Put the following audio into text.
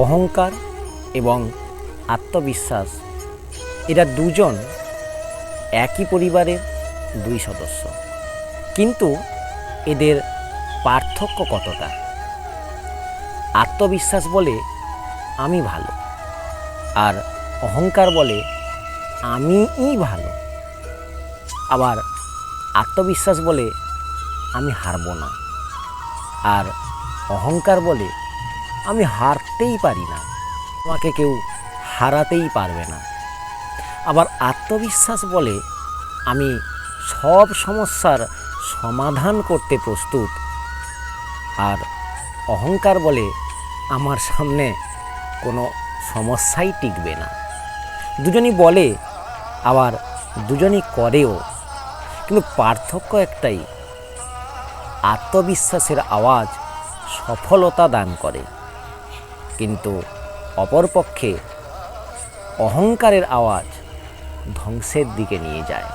অহংকার এবং আত্মবিশ্বাস, এরা দুজন একই পরিবারের দুই সদস্য। কিন্তু এদের পার্থক্য কতটা? আত্মবিশ্বাস বলে, আমি ভালো। আর অহংকার বলে, আমিই ভালো। আবার আত্মবিশ্বাস বলে, আমি হারবো না। আর অহংকার বলে আমি হারতেই পারি না। আমাকে কেউ হারাতেই পারবে না। আবার আত্মবিশ্বাস বলে আমি সব সমস্যার সমাধান করতে প্রস্তুত। আর অহংকার বলে আমার সামনে কোনো সমস্যাই টিকবে না। দুজনই বলে, আবার দুজনই করেও। কিন্তু পার্থক্য একটাই, আত্মবিশ্বাসের আওয়াজ সফলতা দান করে। কিন্তু অপরপক্ষে অহংকারের আওয়াজ ধ্বংসের দিকে নিয়ে যায়।